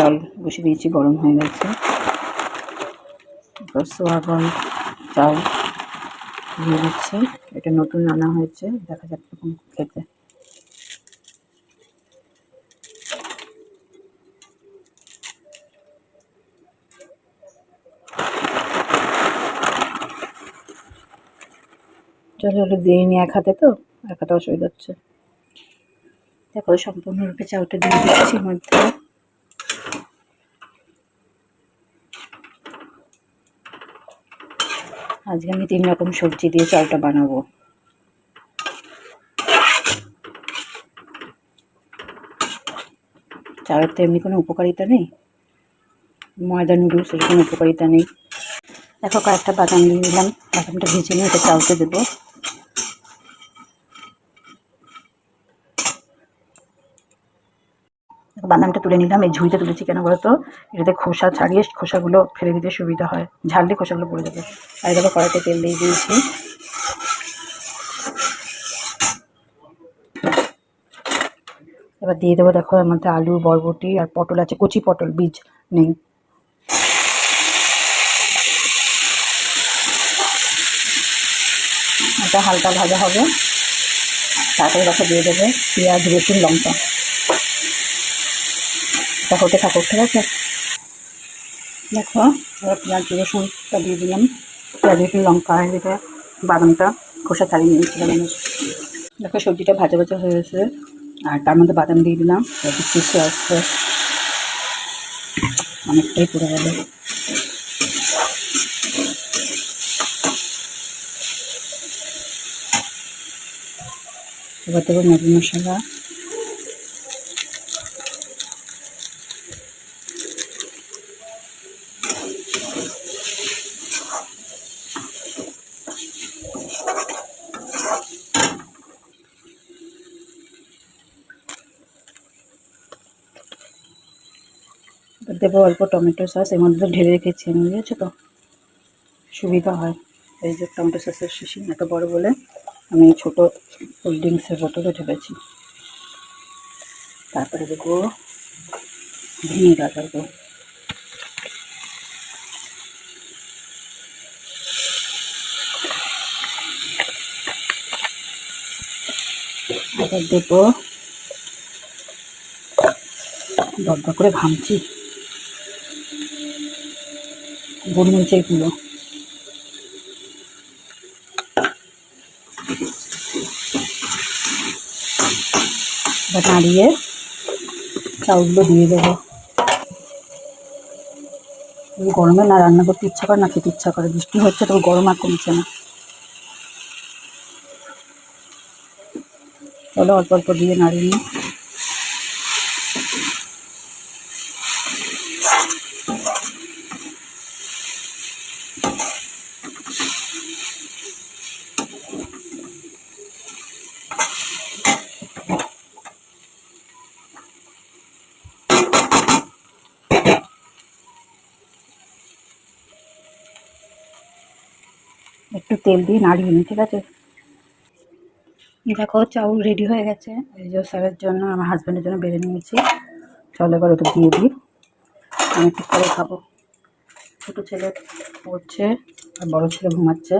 জল বসিয়ে দিয়েছি, গরম হয়ে গেছে। তারপর সোয়াবন চাল দিয়ে দিচ্ছি। এটা নতুন আনা হয়েছে, দেখা যাক কীরকম খেতে। চলো ওটা দিয়ে নিয়ে এক হাতে তো, এক হাতে অসুবিধা হচ্ছে। দেখো, সম্পূর্ণরূপে চাউটা দিয়ে দিচ্ছি মধ্যে। আজকে আমি তিন রকম সবজি দিয়ে চালটা বানাবো। চালের তো এমনি কোনো উপকারিতা নেই। ময়দা, নুডলস এর কোনো উপকারিতা নেই। দেখো, কয়েকটা বাদাম দিয়ে দিলাম। বাদামটা ভেজে নিয়ে এটা চালতে দেবো। বাদামটা তুলে নিলাম। এই ঝুড়িতে তুলেছি কেন বলতো? এটাতে খোসা ছাড়িয়ে খোসাগুলো ফেলে দিতে সুবিধা হয়। ঝাড়লে খোসাগুলো পড়ে যাবে। আর দেখো কড়াইতে তেল দিয়ে দিয়েছি। এবার দিয়ে দেবো দেখো এর মধ্যে আলু, বরবটি আর পটল আছে, কচি পটল, বীজ নেই। হালকা ভাজা হবে। তারপরে দেখো দিয়ে দেবে পেঁয়াজ, রসুন, লঙ্কা। এটা হতে থাকুক, ঠিক আছে? দেখো, এবার পেঁয়াজ রসুনটা দিয়ে দিলাম। পেঁয়াজ রসুন লঙ্কা এটা বাদামটা খোসা ছাড়িয়ে নিয়েছি বাদামের দেখো, সবজিটা ভাজা ভাজা হয়ে গেছে। আর তার মধ্যে বাদাম দিয়ে দিলাম। চিপসে আসছে। অনেকটাই পুড়ে গেল। এবার দেবো ম্যাগি মশলা। দেবো অল্প টমেটো সস, এর মধ্যে ঢেলে রেখেছি আমি, বুঝেছ তো? সুবিধা হয়। এই যে টমেটো সসের শিশি, এত বড় বলে আমি ছোটো কোল্ড ড্রিঙ্কসের বোতলে ঢেলেছি। তারপরে দেবো ভিনিগার দেবো। এবার দেবো দরদর করে ঘামছি গোলমরিচের গুঁড়ো নাড়িয়ে চাউলগুলো দিয়ে দেবো। গরমে না রান্না করতে ইচ্ছা করে না খেতে ইচ্ছা করে? বৃষ্টি হচ্ছে, তবে গরম আর কমছে না। চলো অল্প অল্প দিয়ে নাড়িয়ে নিই একটু তেল দিয়ে নাড়িয়ে নিই, ঠিক আছে? দেখো, চাউল রেডি হয়ে গেছে। স্যারের জন্য, আমার হাজব্যান্ডের জন্য বেড়ে নিয়েছি। চলো এবার ওটা দিয়ে দিই। আমি ঠিক করে খাব। ছোটো ছেলে পড়ছে, আর বড়ো ছেলে ঘুমাচ্ছে।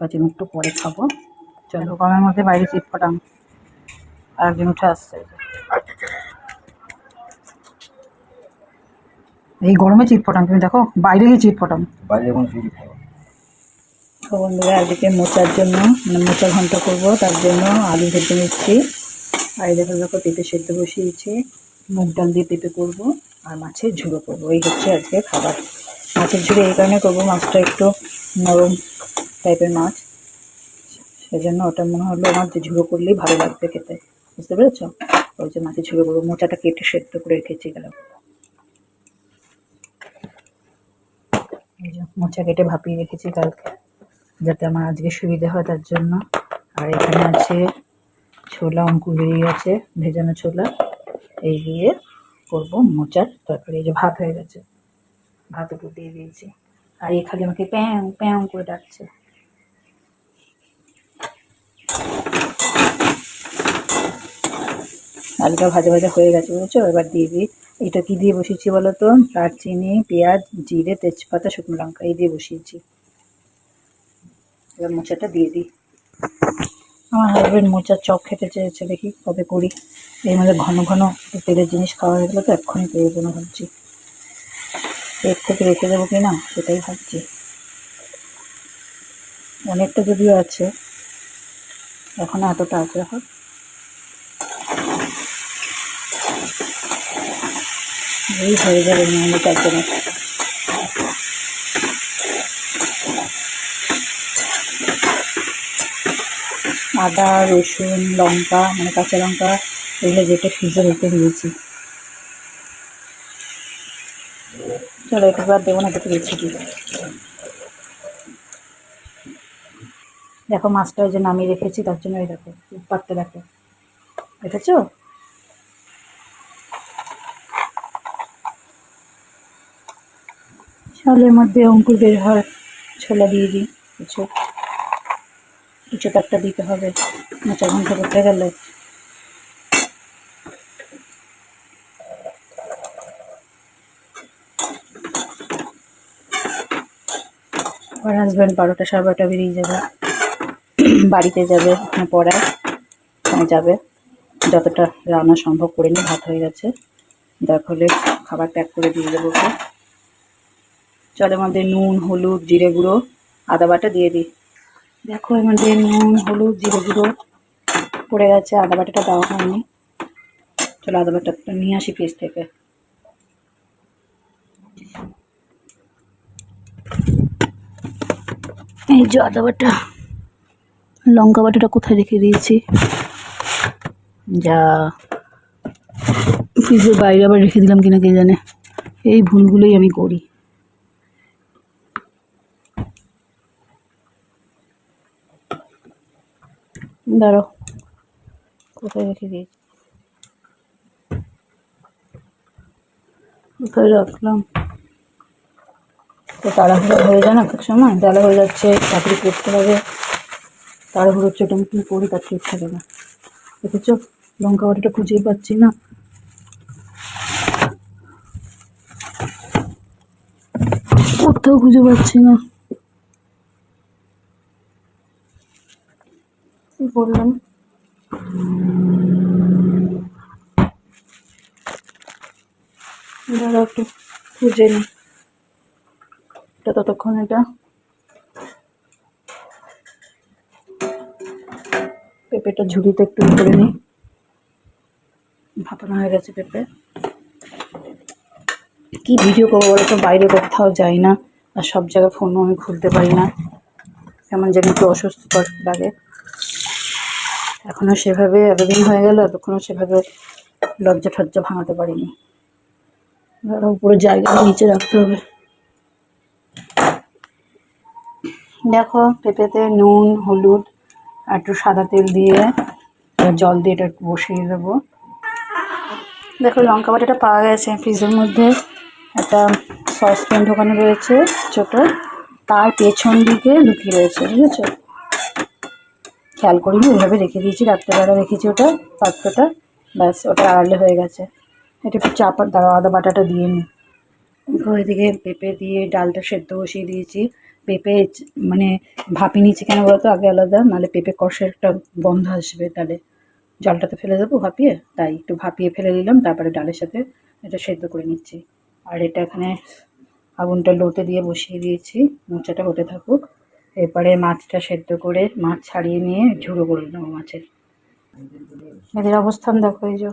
আমি একটু পরে খাব। চলো গরমের মধ্যে বাইরে চিট ফটাম আর একজন উঠে আসছে। এই গরমে চিট ফটাম তুমি দেখো, বাইরে গিয়ে চিট ফটাম বাইরে এখন তো বন্ধুরা একদিকে মোচার জন্য মানে মোচা ঘন্ট করব, তার জন্য আলু ভেজে নিচ্ছি। আর দেখো দেখো, পেঁপে সেদ্ধ বসিয়েছি। মুগ ডাল দিয়ে পেঁপে করব, আর মাছের ঝুড়ো করব। এই হচ্ছে আজকে খাবার। মাছের ঝুড়ো এই কারণে করব, মাছটা একটু নরম টাইপের মাছ। সেজন্য ওটা মনে হলো আমার যে ঝুড়ো করলেই ভালো লাগবে খেতে। বুঝতে পেরেছ? ওই যে মাছের ঝুড়ো করব, মোচাটা কেটে সেদ্ধ করে রেখেছি গেলাম মোচা কেটে ভাপিয়ে রেখেছি কালকে। যাতে আমার আজকে সুবিধা হয় তার জন্য। আর এখানে আছে ছোলা অঙ্কুর বেরিয়ে গেছে ভেজানো ছোলা। এই দিয়ে করব মোচার তরকারি। এই যে ভাত হয়ে গেছে। ভাত উপর দিয়ে দিয়েছি। আর এই খালি আমাকে প্যাং প্যাং করে ডাকছে। আলুটা ভাজা ভাজা হয়ে গেছে বুঝেছ? এবার দিয়ে দিই। এটা কি দিয়ে বসিয়েছি বলো তো? দারচিনি, পেঁয়াজ, জিরে, তেজপাতা, শুকনো লঙ্কা। এই দিয়ে বসিয়েছি। এবার মোচাটা দিয়ে দিই। আমার হাজবেন্ড মোচার চপ খেতে চেয়েছে দেখি কবে করি। এর মধ্যে ঘন ঘন তেলের জিনিস খাওয়া হয়ে গেলে তো এক্ষুনি দেবো ভাবছি। পেট থেকে রেখে দেবো কি না সেটাই ভাবছি। অনেকটা যদিও আছে, এখন এতটা আছে এখন। এই হয়ে যাবে নিয়মিত চারজনের আদা, রসুন, লঙ্কা মানে কাঁচা লঙ্কা, এগুলো যেটা ফ্রিজে রেখে দিয়েছি। চলো একটু আর দেবো না একটু রেখে দিই। দেখো, মাছটা ওই যে নামিয়ে রেখেছি, তার জন্য এই দেখো পাততে দেখো। দেখেছ? চালের মধ্যে অঙ্কুর বের হয় ছোলা দিয়ে দিই কিছু কিছু তো একটা দিতে হবে। মোচা ঘন্ট করতে গেলে। আমার হাজব্যান্ড বারোটা সাড়ে বারোটা বেরিয়ে যাবে। বাড়িতে যাবে পড়ায় যাবে। যতটা রান্না সম্ভব করে নিয়ে ভাত হয়ে গেছে। দেখ হলে খাবার প্যাক করে দিয়ে দেবো চলের মধ্যে নুন, হলুদ, জিরে গুঁড়ো, আদা বাটা দিয়ে দিই। দেখো মধ্যে নুন, হলুদ, জিরে গুঁড়ো পড়ে গেছে, আদা বাটাটা দেওয়া হয়নি। চলো আদা বাটাটা নিয়ে আসি ফ্রিজ থেকে। এই যে আদা বাটা, লঙ্কা বাটাটা কোথায় রেখে দিয়েছি? যা ফ্রিজের বাইরে আবার রেখে দিলাম কিনা কে জানে। এই ভুলগুলোই আমি করি। দাঁড়ো কোথায় রেখে দিয়েছি? কোথায় রাখলাম? তো তাড়াহুড়ো হয়ে যায় না এক সময়? তাহলে হয়ে যাচ্ছে, চাকরি করতে হবে। তাড়াহুড়োর চোটে আমি কী করি? তার ঠিক থাকে না দেখেছ? লঙ্কা বাটিটা খুঁজেই পাচ্ছি না। কোথাও খুঁজে পাচ্ছি না। করলাম দাঁড়াও একটু, খুঁজে নি। এটা ততক্ষণ এটা। পেঁপেটা ঝুড়িতে একটু করে নিই ভাপানো হয়ে গেছে পেঁপে। কি ভিডিও করব বলো তো? বাইরে কোথাও যাই না আর সব জায়গায় ফোনও আমি খুলতে পারি না। কেমন যেন একটু অসুস্থকর লাগে। এখনও সেভাবে এতদিন হয়ে গেল, এতক্ষণও সেভাবে লজ্জা ঠজ্জা ভাঙাতে পারিনি। উপরে জায়গা নিচে রাখতে হবে। দেখো, পেঁপেতে নুন, হলুদ, আর একটু সাদা তেল দিয়ে জল দিয়ে এটা একটু বসিয়ে দেবো। দেখো, লঙ্কা বাটাটা পাওয়া গেছে ফ্রিজের মধ্যে। একটা সসপ্যান ঢোকানো রয়েছে ছোটো, তার পেছন দিকে লুকিয়ে রয়েছে, বুঝেছ? খেয়াল করিনি, ওইভাবে রেখে দিয়েছি, রাত্রেবেলা রেখেছি ওটা, পাত্রটা, ব্যাস, ওটা আড়ালে হয়ে গেছে। এটা একটু চাপা দাঁড়া আদা বাটাটা দিয়ে নিই ওইদিকে পেঁপে দিয়ে ডালটা সেদ্ধ বসিয়ে দিয়েছি। পেঁপে মানে ভাপি নিয়েছি কেন বলতো? আগে আলাদা, নাহলে পেঁপে কষের একটা গন্ধ আসবে তাহলে। জলটাতে ফেলে দেবো ভাপিয়ে, তাই একটু ভাপিয়ে ফেলে দিলাম, তারপরে ডালের সাথে এটা সেদ্ধ করে নিচ্ছি। আর এটা এখানে আগুনটা লোতে দিয়ে বসিয়ে দিয়েছি, মোচাটা হতে থাকুক। এরপরে মাছটা সেদ্ধ করে মাছ ছাড়িয়ে নিয়ে ঝুড়ো করে নেব মাছের। এদের অবস্থান দেখো এই যে।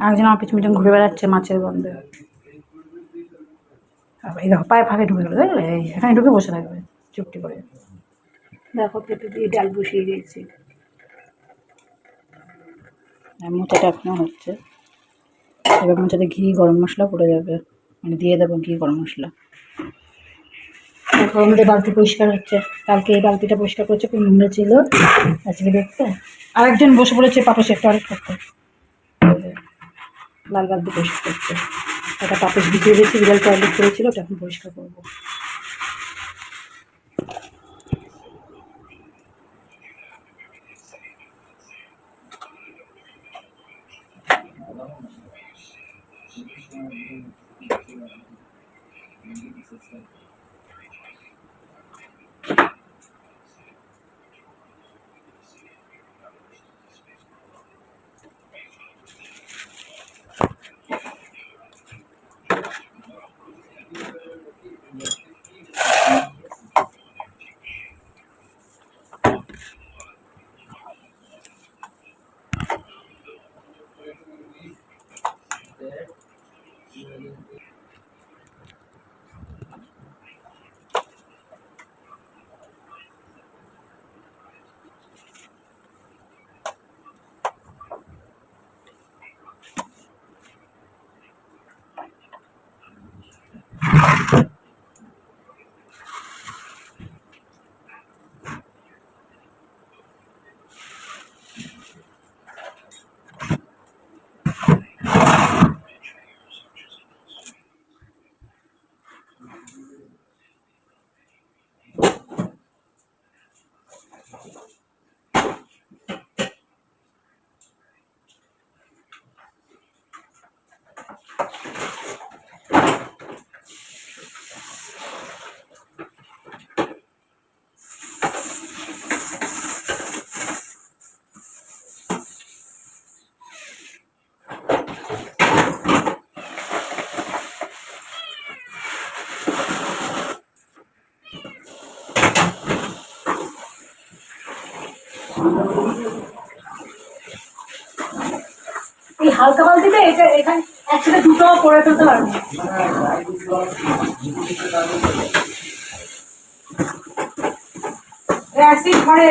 একজন পিছন পিছন ঘুরে বেড়াচ্ছে মাছের গন্ধে। এই দেখো পায়ে ফাঁকে ঢুকে গেলো দেখলে? এখানে ঢুকে বসে থাকবে চুপটি করে। দেখো পেঁপে দিয়ে ডাল বসিয়ে দিয়েছি। মোচাটা এখনও হচ্ছে। এবার মোচাতে ঘি, গরম মশলা পড়ে যাবে। মানে দিয়ে দেবো ঘি, গরম মশলা। আমাদের বালতি পরিষ্কার হচ্ছে। কালকে এই বালতিটা পরিষ্কার করছে খুব নোংরা ছিল। আজকে দেখতে। আরেকজন বসে পড়েছে পাপস একটা অনেক করতে। লাল বালতি পরিষ্কার করছে একটা পাপস ভিজিয়ে দিয়েছি, বিড়াল টয়লেট করেছিল, ওটা এখন পরিষ্কার করব। Thank you. you এই হালকা বালতিতে এটা এখানে একসাথে দুটো করে ফেলতে পারব। অ্যাসিড ঘরে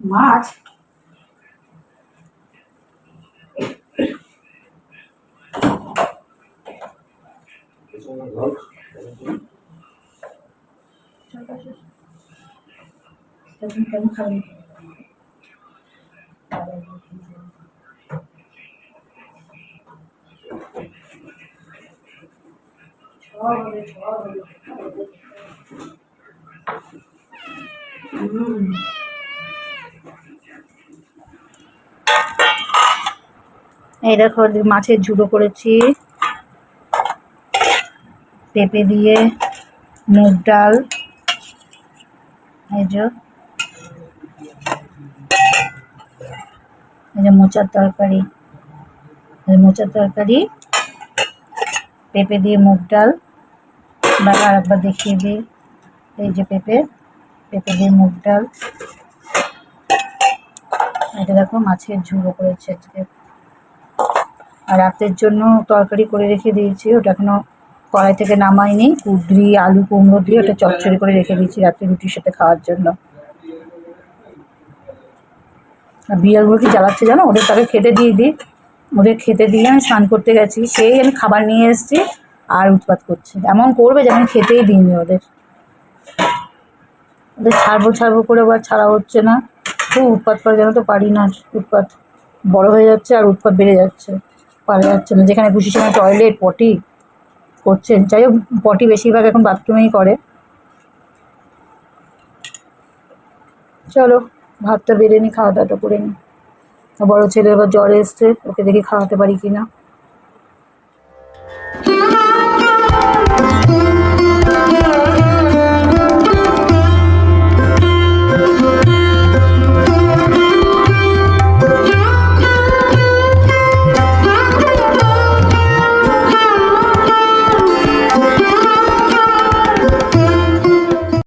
মাছ? কেমন খাবেন এই দেখো, মাছের ঝুড়ো করেছি। পেঁপে দিয়ে, মুগ ডাল, এই যে এই যে মোচার তরকারি, এই মোচার তরকারি, পেঁপে দিয়ে মুগ ডাল বা আর একবার দেখিয়ে দিই, এই যে পেঁপে পেঁপে দিয়ে মুগ ডাল। এটা দেখো, মাছের ঝুড়ো করেছে আজকে। আর রাতের জন্য তরকারি করে রেখে দিয়েছি, ওটা এখনও কড়াই থেকে নামাইনি। কুদরি, আলু, কুমড়ো দিয়ে ওটা চচ্চড়ি করে রেখে দিয়েছি রাতে রুটির সাথে খাওয়ার জন্য। আর বিড়ালগুলো কি জ্বালাচ্ছে জানো? ওদের তাকে খেতে দিয়ে দিই। ওদের খেতে দিয়ে আমি স্নান করতে গেছি। সেই আমি খাবার নিয়ে এসেছি আর উৎপাত করছে। এমন করবে যে আমি খেতেই দিইনি ওদের। ওদের ছাড়বো ছাড়বো করে আবার ছাড়া হচ্ছে না। খুব উৎপাত করে যেন তো, পারি না। উৎপাত বড় হয়ে যাচ্ছে আর উৎপাত বেড়ে যাচ্ছে। পারা যাচ্ছে না। যেখানে খুশি সেখানে টয়লেট পটি করছেন। যাই হোক পটি বেশিরভাগ এখন বাথরুমেই করে। চলো, ভাতটা বেড়ে নিই খাওয়া দাওয়াটা করে নিই বড়ো ছেলে এবার জ্বর এসছে, ওকে দেখি খাওয়াতে পারি কিনা?